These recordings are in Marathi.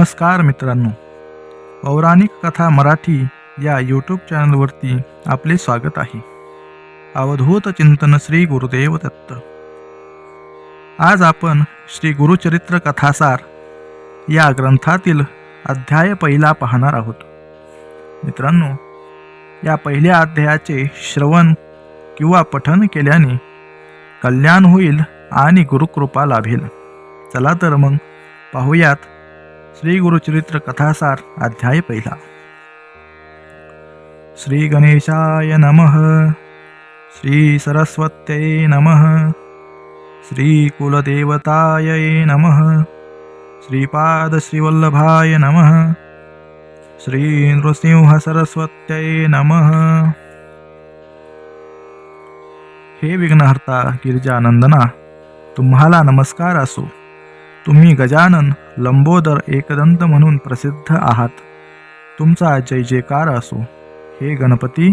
नमस्कार मित्रांनो. पौराणिक कथा मराठी या यूट्यूब चॅनलवरती आपले स्वागत आहे. अवधूत चिंतन श्री गुरुदेव दत्त. आज आपण श्री गुरुचरित्र कथासार या ग्रंथातील अध्याय पहिला पाहणार आहोत. मित्रांनो या पहिल्या अध्यायाचे श्रवण किंवा पठन केल्याने कल्याण होईल आणि गुरुकृपा लाभेल. चला तर मग पाहूयात श्री गुरुचरित्र कथासार अध्याय पहिला. श्री गणेशाय नमः. श्री सरस्वत्यै नमः. श्री कुलदेवताय नमः. श्रीपादश्रीवल्लभाय नम नमः. श्री नृसिंह सरस्वत्यै नमः. हे विघ्नहर्ता गिरिजानंदना तुम्हाला नमस्कार असो. तुम्ही गजानन लंबोदर एकदंत म्हणून प्रसिद्ध आहात. तुमचा जय जयकार असो. हे गणपती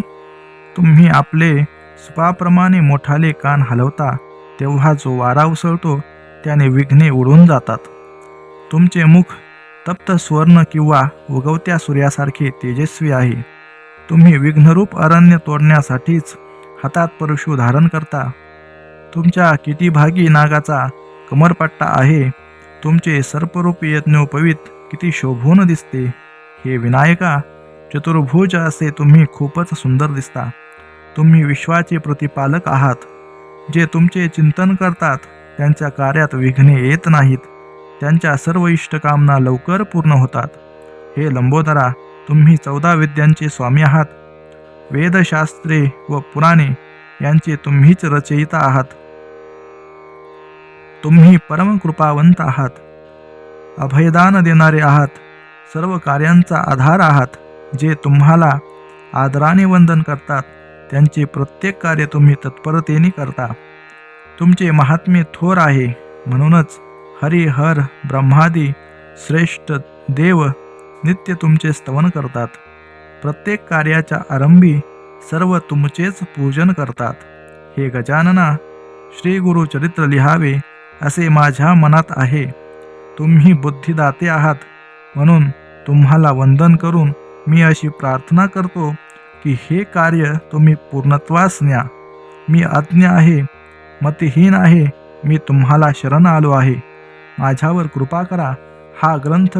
तुम्ही आपले सुपाप्रमाणे मोठाले कान हलवता तेव्हा जो वारा उसळतो त्याने विघ्ने उडून जातात. तुमचे मुख तप्त स्वर्ण किंवा उगवत्या सूर्यासारखे तेजस्वी आहे. तुम्ही विघ्नरूप अरण्य तोडण्यासाठीच हातात परशु धारण करता. तुमच्या किती भागी नागाचा कमरपट्टा आहे तुमचे सर्परूपी यज्ञोपवीत किती शोभून दिसते. हे विनायका चतुर्भुज असे तुम्ही खूपच सुंदर दिसता. तुम्ही विश्वाचे प्रतिपालक आहात. जे तुमचे चिंतन करतात त्यांच्या कार्यात विघ्ने येत नाहीत. त्यांच्या सर्व इष्टकामना लवकर पूर्ण होतात. हे लंबोदरा तुम्ही चौदा विद्यांचे स्वामी आहात. वेदशास्त्रे व पुराणे यांचे तुम्हीच रचयिता आहात. तुम्ही परमकृपावंत आहात. अभयदान देणारे आहात. सर्व कार्यांचा आधार आहात जे तुम्हाला आदराने वंदन करतात. त्यांचे प्रत्येक कार्य तुम्ही तत्परतेने करता. तुमचे महात्म्य थोर आहे. म्हणूनच हरी हर ब्रह्मादी श्रेष्ठ देव नित्य तुमचे स्तवन करतात. प्रत्येक कार्याच्या आरंभी सर्व तुमचेच पूजन करतात. हे गजानना श्री गुरु चरित्र लिहावे. असे माझ्या मनात आहे. तुम्ही बुद्धिदाते आहात. म्हणून तुम्हाला वंदन करून मी अशी प्रार्थना करतो की हे कार्य तुम्ही पूर्णत्वास न्या. मी अज्ञ आहे मतिहीन आहे मी तुम्हाला शरण आलो आहे. माझ्यावर कृपा करा हा ग्रंथ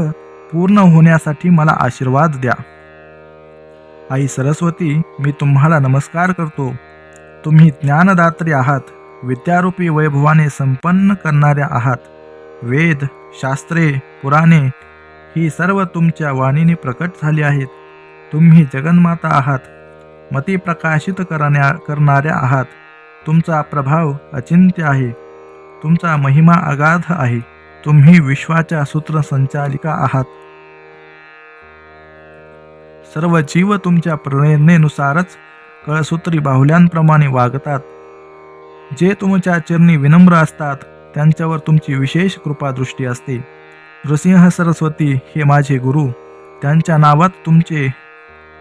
पूर्ण होण्यासाठी मला आशीर्वाद द्या. आई सरस्वती मी तुम्हाला नमस्कार करतो. तुम्ही ज्ञानदात्री आहात. विद्यारूपी वैभवाने संपन्न करणाऱ्या आहात. वेद शास्त्रे पुराणे ही सर्व तुमच्या वाणीने प्रकट झाली आहेत. तुम्ही जगन्माता आहात. मती प्रकाशित करण्या करणाऱ्या आहात. तुमचा प्रभाव अचिंत्य आहे. तुमचा महिमा अगाध आहे. तुम्ही विश्वाच्या सूत्रसंचालिका आहात. सर्व जीव तुमच्या प्रेरणेनुसारच कळसूत्री बाहुल्यांप्रमाणे वागतात. जे तुमच्या चरणी विनम्र असतात त्यांच्यावर तुमची विशेष कृपादृष्टी असते. नृसिंह सरस्वती हे माझे गुरु. त्यांच्या नावात तुमचे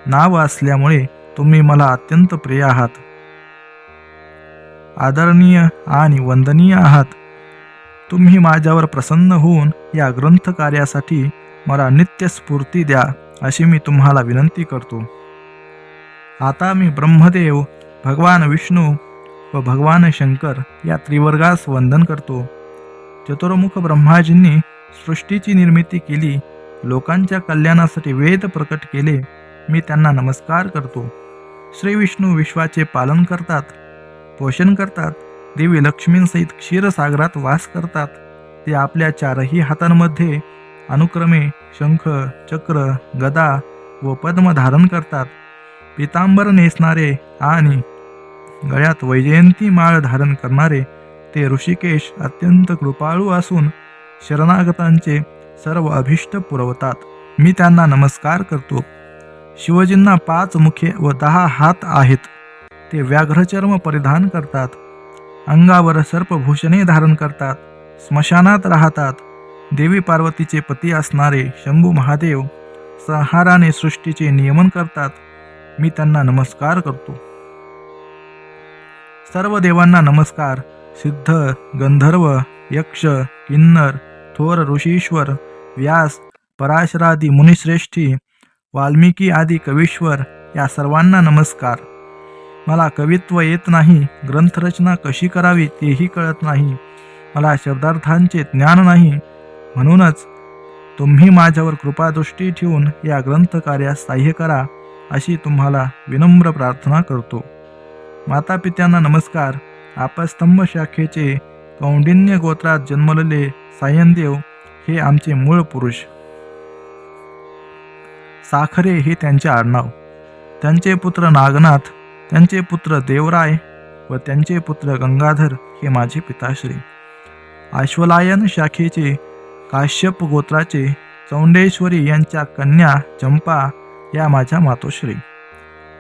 नाव असल्यामुळे तुम्ही मला अत्यंत प्रिय आहात. आदरणीय आणि वंदनीय आहात. तुम्ही माझ्यावर प्रसन्न होऊन या ग्रंथ कार्यासाठी मला नित्य स्फूर्ती द्या अशी मी तुम्हाला विनंती करतो. आता मी ब्रह्मदेव भगवान विष्णू व भगवान शंकर या त्रिवर्गास वंदन करतो. चतुर्मुख ब्रह्माजींनी सृष्टीची निर्मिती केली लोकांच्या कल्याणासाठी वेद प्रकट केले मी त्यांना नमस्कार करतो. श्री विष्णू विश्वाचे पालन करतात पोषण करतात देवी लक्ष्मींसहित क्षीरसागरात वास करतात. ते आपल्या चारही हातांमध्ये अनुक्रमे शंख चक्र गदा व पद्म धारण करतात. पितांबर नेसणारे आणि गळ्यात वैजयंती माळ धारण करणारे ते ऋषिकेश अत्यंत कृपाळू असून शरणागतांचे सर्व अभिष्ट पुरवतात. मी त्यांना नमस्कार करतो. शिवजींना पाच मुखे व दहा हात आहेत. ते व्याघ्रचर्म परिधान करतात. अंगावर सर्पभूषणे धारण करतात. स्मशानात राहतात. देवी पार्वतीचे पती असणारे शंभू महादेव संहाराने सृष्टीचे नियमन करतात. मी त्यांना नमस्कार करतो. सर्व देवांना नमस्कार. सिद्ध गंधर्व यक्ष किन्नर थोर ऋषीश्वर व्यास पराशरादी मुनिश्रेष्ठी वाल्मिकी आदी कवीश्वर या सर्वांना नमस्कार. मला कवित्व येत नाही ग्रंथरचना कशी करावी तेही कळत नाही मला शब्दार्थांचे ज्ञान नाही. म्हणूनच तुम्ही माझ्यावर कृपादृष्टी ठेवून या ग्रंथकार्यास सहाय्य करा अशी तुम्हाला विनम्र प्रार्थना करतो. माता पित्यांना नमस्कार. आपस्तंभ शाखेचे कौंडिन्य गोत्रात जन्मलेले सायनदेव हे आमचे मूळ पुरुष. साखरे हे त्यांचे आडनाव. त्यांचे पुत्र नागनाथ त्यांचे पुत्र देवराय व त्यांचे पुत्र गंगाधर हे माझे पिताश्री. आश्वलायन शाखेचे काश्यप गोत्राचे चौंडेश्वरी यांच्या कन्या चंपा या माझ्या मातोश्री.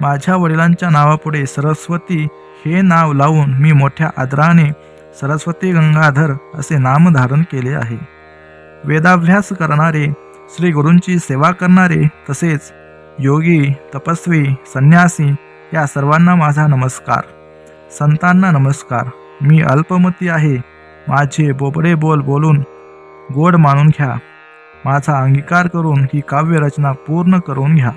माझ्या वडिलांच्या नावापुढे सरस्वती हे नाव लावून मी मोठ्या आदराने सरस्वती गंगाधर असे नाम धारण केले आहे. वेदाभ्यास करणारे श्री गुरूंची सेवा करणारे तसेच योगी तपस्वी संन्यासी या सर्वांना माझा नमस्कार. संतांना नमस्कार. मी अल्पमती आहे. माझे बोबडे बोल बोलून गोड मानून घ्या. माझा अंगीकार करून ही काव्यरचना पूर्ण करून घ्या.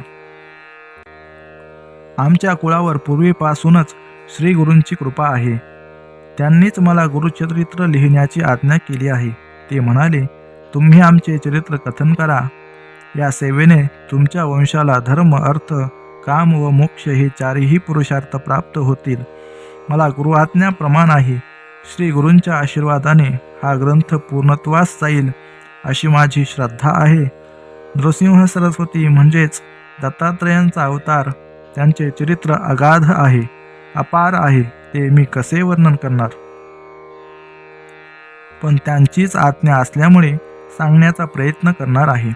आमच्या कुळावर पूर्वीपासूनच श्री गुरूंची कृपा आहे. त्यांनीच मला गुरुचरित्र लिहिण्याची आज्ञा केली आहे. ते म्हणाले तुम्ही आमचे चरित्र कथन करा. या सेवेने तुमच्या वंशाला धर्म अर्थ काम व मोक्ष हे चारही पुरुषार्थ प्राप्त होतील. मला गुरु आज्ञा प्रमाण आहे. श्री गुरूंच्या आशीर्वादाने हा ग्रंथ पूर्णत्वास जाईल अशी माझी श्रद्धा आहे. नृसिंह सरस्वती म्हणजेच दत्तात्रयांचा अवतार त्यांचे चरित्र अगाध आहे अपार आहे ते मी कसे वर्णन करणार? पण त्यांचीच आज्ञा असल्यामुळे सांगण्याचा प्रयत्न करणार आहे.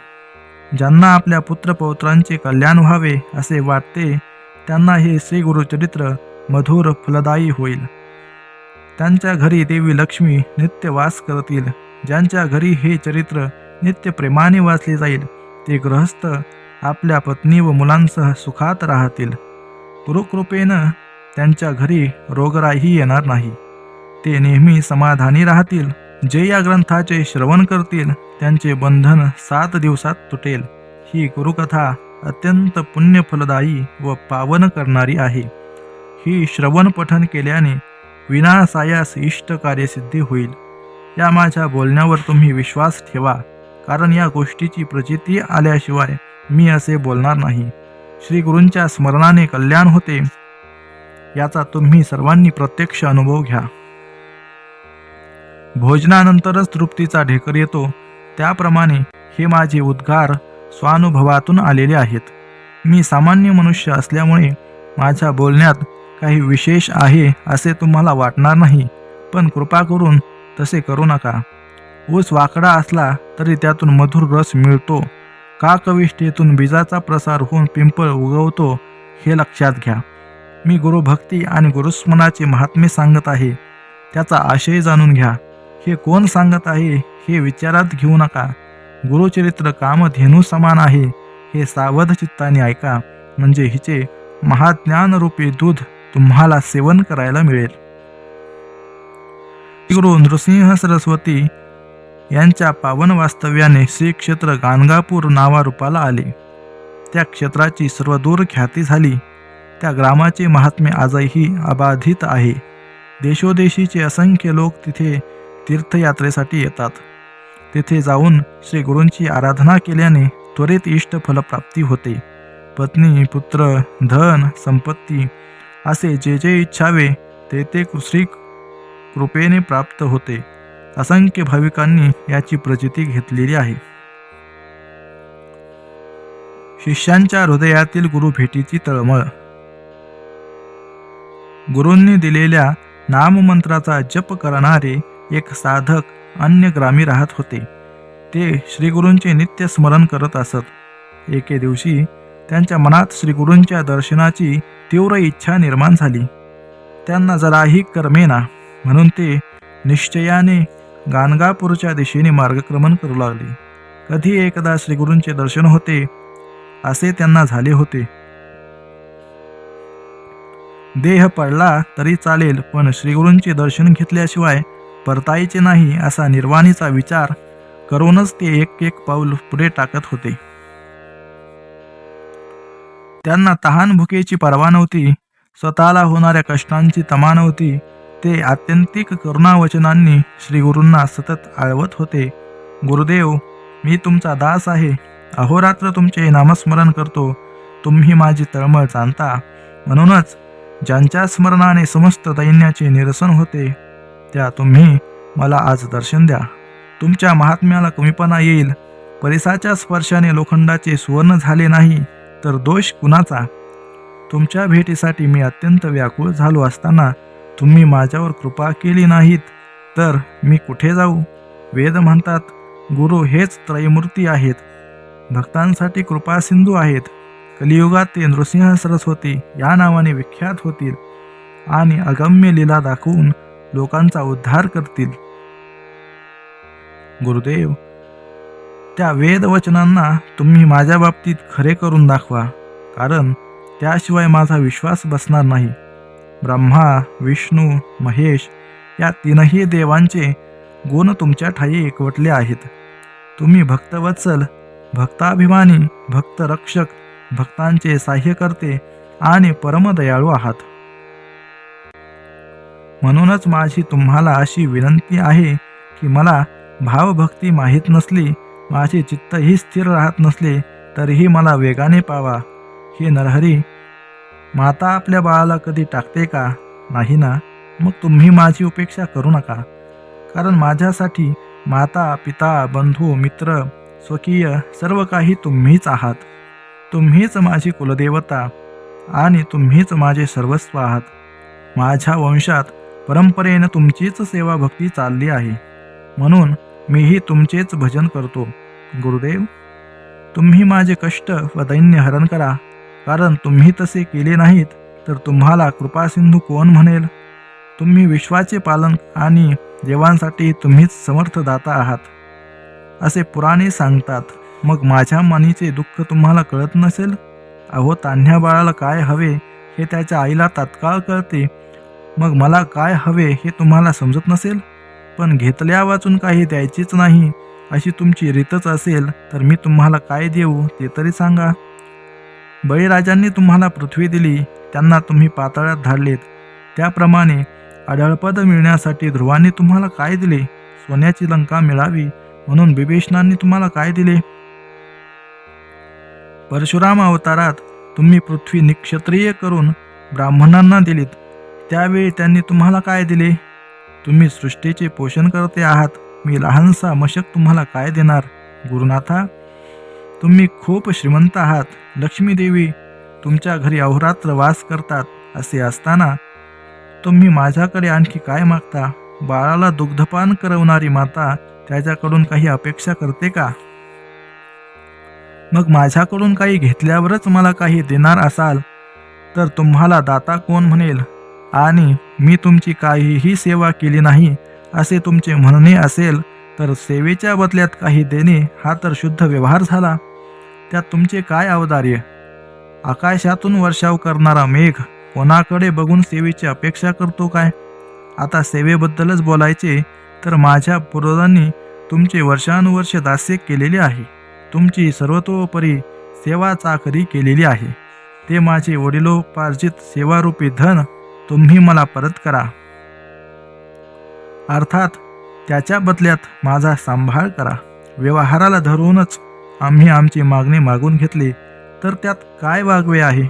ज्यांना आपल्या पुत्रपौत्रांचे कल्याण व्हावे असे वाटते त्यांना हे श्री गुरुचरित्र मधुर फलदायी होईल. त्यांच्या घरी देवी लक्ष्मी नित्य वास करतील. ज्यांच्या घरी हे चरित्र नित्य प्रेमाने वाचले जाईल ते गृहस्थ आपल्या पत्नी व मुलांसह सुखात राहतील. गुरुकृपेनं त्यांच्या घरी रोगराईही येणार नाही. ते नेहमी समाधानी राहतील. जे या ग्रंथाचे श्रवण करतील त्यांचे बंधन सात दिवसात तुटेल. ही गुरुकथा अत्यंत पुण्यफलदायी व पावन करणारी आहे. ही श्रवण पठन केल्याने विनासायास इष्ट कार्यसिद्धी होईल. या माझ्या बोलण्यावर तुम्ही विश्वास ठेवा. कारण या गोष्टीची प्रचिती आल्याशिवाय मी असे बोलणार नाही. श्री गुरूंच्या स्मरणाने कल्याण होते. याचा तुम्ही सर्वांनी प्रत्यक्ष अनुभव घ्या. भोजनानंतरच तृप्तीचा ढेकर येतो. त्याप्रमाणे हे माझे उद्गार स्वानुभवातून आलेले आहेत. मी सामान्य मनुष्य असल्यामुळे माझ्या बोलण्यात काही विशेष आहे असे तुम्हाला वाटणार नाही. पण कृपा करून तसे करू नका. ऊस वाकडा असला तरी त्यातून मधुर रस मिळतो. काकविष्ठेतून बीजाचा प्रसार होऊन पिंपळ उगवतो हे लक्षात घ्या. मी गुरुभक्ती आणि गुरुस्मनाचे महात्मे सांगत आहे. त्याचा आशय जाणून घ्या. हे कोण सांगत आहे हे विचारात घेऊ नका. गुरुचरित्र कामधेनू समान आहे हे सावध चित्ताने ऐका. म्हणजे हिचे महाज्ञानरूपी दूध तुम्हाला सेवन करायला मिळेल. गुरु नृसिंह सरस्वती यांच्या पावन वास्तव्याने श्री क्षेत्र गाणगापूर नावारूपाला आले. त्या क्षेत्राची सर्वदूर ख्याती झाली. त्या ग्रामाचे महात्म्य आजही अबाधित आहे. देशोदेशीचे असंख्य लोक तिथे तीर्थयात्रेसाठी येतात. तेथे जाऊन श्री गुरूंची आराधना केल्याने त्वरित इष्ट फलप्राप्ती होते. पत्नी पुत्र धन संपत्ती असे जे जे इच्छावे ते ते श्री कृपेने प्राप्त होते. असंख्य भाविकांनी याची प्रचिती घेतलेली आहे. शिष्यांच्या हृदयातील गुरु भेटीची तळमळ. गुरूंनी दिलेल्या नाममंत्राचा जप करणारे एक साधक अन्य ग्रामी राहत होते. ते श्रीगुरूंचे नित्य स्मरण करत असत. एके दिवशी त्यांच्या मनात श्रीगुरूंच्या दर्शनाची तीव्र इच्छा निर्माण झाली. त्यांना जराही करमेना म्हणून ते निश्चयाने गाणगापूरच्या दिशेने मार्गक्रमण करू लागले. कधी एकदा श्रीगुरूंचे दर्शन होते असे त्यांना झाले होते. देह पडला तरी चालेल पण श्रीगुरूंचे दर्शन घेतल्याशिवाय परतायचे नाही असा निर्वाणीचा विचार करूनच ते एक एक पाऊल पुढे टाकत होते. त्यांना तहान भुकेची पर्वा नव्हती स्वतःला होणाऱ्या कष्टांची तमा नव्हती ते आत्यंतिक करुणावचनांनी श्रीगुरूंना सतत आळवत होते. गुरुदेव मी तुमचा दास आहे. अहोरात्र तुमचे नामस्मरण करतो. तुम्ही माझी तळमळ जाणता. म्हणूनच ज्यांच्या स्मरणाने समस्त दैन्याचे निरसन होते त्या तुम्ही मला आज दर्शन द्या. तुमच्या महात्म्याला कमीपणा येईल. परिसाच्या स्पर्शाने लोखंडाचे सुवर्ण झाले नाही तर दोष कुणाचा? तुमच्या भेटीसाठी मी अत्यंत व्याकुळ झालो असताना तुम्ही माझ्यावर कृपा केली नाहीत तर मी कुठे जाऊ? वेद म्हणतात गुरु हेच त्रयमूर्ती आहेत. भक्तांसाठी कृपा सिंधू आहेत. कलियुगात ते नृसिंह सरस्वती या नावाने विख्यात होतील आणि अगम्य लीला दाखवून लोकांचा उद्धार करतील. गुरुदेव त्या वेदवचनांना तुम्ही माझ्या बाबतीत खरे करून दाखवा कारण त्याशिवाय माझा विश्वास बसणार नाही. ब्रह्मा विष्णू महेश या तीनही देवांचे गुण तुमच्या ठाई एकवटले आहेत. तुम्ही भक्तवत्सल भक्ताभिमानी भक्तरक्षक भक्तांचे साह्यकर्ते आणि परमदयाळू आहात. म्हणूनच माझी तुम्हाला अशी विनंती आहे की मला भावभक्ती माहीत नसली माझे चित्तही स्थिर राहत नसले तरीही मला वेगाने पावा. हे नरहरी माता आपल्या बाळाला कधी टाकते का? नाही ना? मग तुम्ही माझी उपेक्षा करू नका. कारण माझ्यासाठी माता पिता बंधू मित्र स्वकीय सर्व काही तुम्हीच आहात. तुम्हीच माझी कुलदेवता आणि तुम्हीच माझे सर्वस्व आहात. माझ्या वंशात परंपरेनं तुमचीच सेवा भक्ती चालली आहे. म्हणून मीही तुमचेच भजन करतो. गुरुदेव तुम्ही माझे कष्ट व दैन्य हरण करा. कारण तुम्ही तसे केले नाहीत तर तुम्हाला कृपासिंधू कोण म्हणेल? तुम्ही विश्वाचे पालन आणि देवांसाठी तुम्हीच समर्थदाता आहात. असे पुराणे सांगतात मग माझ्या मनीचे दुःख तुम्हाला कळत नसेल? अहो तान्ह्या बाळाला काय हवे हे त्याच्या आईला तात्काळ कळते. मग मला काय हवे हे तुम्हाला समजत नसेल? पण घेतल्या वाचून काही द्यायचीच नाही. अशी तुमची रीतच असेल तर मी तुम्हाला काय देऊ ते तरी सांगा. बळीराजांनी तुम्हाला पृथ्वी दिली त्यांना तुम्ही पाताळात धाडलेत. त्याप्रमाणे अढळपद मिळण्यासाठी ध्रुवांनी तुम्हाला काय दिले? सोन्याची लंका मिळावी म्हणून बिभीषणांनी तुम्हाला काय दिले? परशुराम अवतारात तुम्ही पृथ्वी निक्षत्रिय करून ब्राह्मणांना दिलीत. त्यावेळी त्यांनी तुम्हाला काय दिले? तुम्ही सृष्टीचे पोषण करते आहात. मी लहानसा मशक तुम्हाला काय देणार? गुरुनाथा तुम्ही खूप श्रीमंत आहात. लक्ष्मीदेवी तुमच्या घरी अहोरात्र वास करतात असे असताना तुम्ही माझ्याकडे आणखी काय मागता? बाळाला दुग्धपान करवणारी माता त्याच्याकडून काही अपेक्षा करते का? मग माझ्याकडून काही घेतल्यावरच मला काही देणार असाल? तर तुम्हाला दाता कोण म्हणेल? आणि मी तुमची काहीही सेवा केली नाही असे तुमचे म्हणणे असेल तर सेवेच्या बदल्यात काही देणे हा तर शुद्ध व्यवहार झाला. त्यात तुमचे काय अवदार्य? आकाशातून वर्षाव करणारा मेघ कोणाकडे बघून सेवेची अपेक्षा करतो काय? आता सेवेबद्दलच बोलायचे तर माझ्या पूर्वजांनी तुमचे वर्षानुवर्ष दास्य केलेले आहे. तुमची सर्वतोपरी सेवा चाकरी केलेली आहे. ते माझे वडिलोपार्जित सेवारूपी धन तुम्ही मला परत करा. अर्थात त्याच्या बदल्यात माझा सांभाळ करा. व्यवहाराला धरूनच आम्ही आमची मागणी मागून घेतली तर त्यात काय वागवे आहे?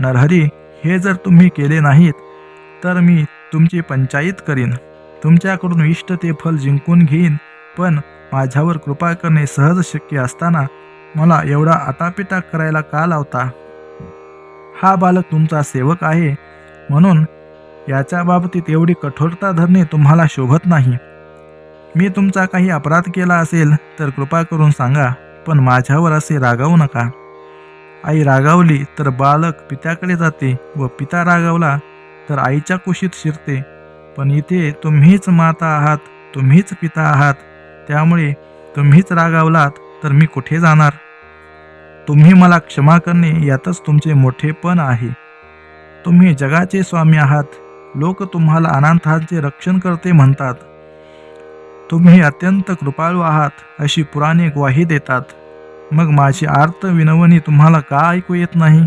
नरहरी हे जर तुम्ही केले नाहीत तर मी तुमची पंचायत करीन. तुमच्याकडून इष्ट ते फल जिंकून घेईन पण माझ्यावर कृपा करणे सहज शक्य असताना मला एवढा आटापिटा करायला का लावता? हा बालक तुमचा सेवक आहे म्हणून याच्या बाबतीत एवढी कठोरता धरणे तुम्हाला शोभत नाही. मी तुमचा काही अपराध केला असेल तर कृपा करून सांगा पण माझ्यावर असे रागावू नका. आई रागावली तर बालक पित्याकडे जाते व पिता रागावला तर आईच्या कुशीत शिरते. पण इथे तुम्हीच माता आहात तुम्हीच पिता आहात त्यामुळे तुम्हीच रागावलात तर मी कुठे जाणार? तुम्ही मला क्षमा करणे यातच तुमचे मोठेपण आहे. तुम्ही जगाचे स्वामी आहात लोक तुम्हाला अनाथांचे रक्षण करते म्हणतात. तुम्ही अत्यंत कृपाळू आहात अशी पुराणे ग्वाही देतात. मग माझी आर्त विनवणी तुम्हाला का ऐकू येत नाही?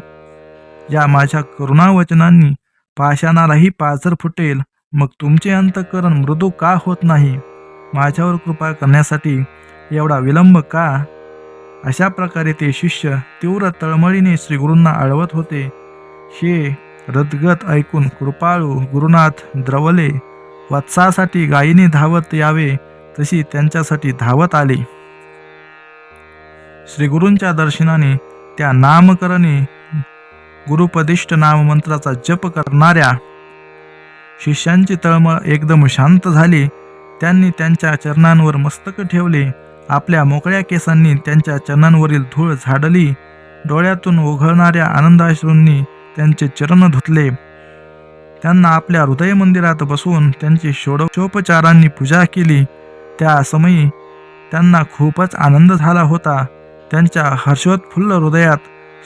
या माझ्या करुणावचनांनी पाषाणालाही पाझर फुटेल मग तुमचे अंतकरण मृदू का होत नाही? माझ्यावर कृपा करण्यासाठी एवढा विलंब का? अशा प्रकारे ते शिष्य तीव्र तळमळीने श्रीगुरूंना अडवत होते. हे रदगत ऐकून कृपाळू गुरुनाथ द्रवले वत्सासाठी गायीने धावत यावे तशी त्यांच्यासाठी धावत आली. श्रीगुरूंच्या दर्शनाने त्या नामकरणे गुरुपदिष्ट नाममंत्राचा जप करणाऱ्या शिष्यांची तळमळ एकदम शांत झाली. त्यांनी त्यांच्या चरणांवर मस्तक ठेवले. आपल्या मोकळ्या केसांनी त्यांच्या चरणांवरील धूळ झाडली. डोळ्यातून ओघळणाऱ्या आनंदाश्रूंनी त्यांचे चरण धुतले. त्यांना आपल्या हृदय मंदिरात बसवून त्यांची षोडशोपचारांनी पूजा केली. त्या समयी त्यांना खूपच आनंद झाला होता. त्यांच्या हर्षोत्फुल्ल हृदयात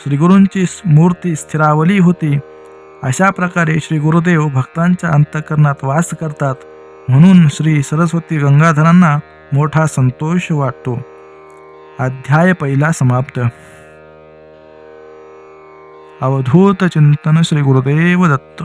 श्रीगुरूंची मूर्ती स्थिरावली होती. अशा प्रकारे श्री गुरुदेव भक्तांच्या अंतकरणात वास करतात. म्हणून श्री सरस्वती गंगाधरांना मोठा संतोष वाटतो. अध्याय पहिला समाप्त. अवधूत चिंतन श्री गुरुदेव दत्त.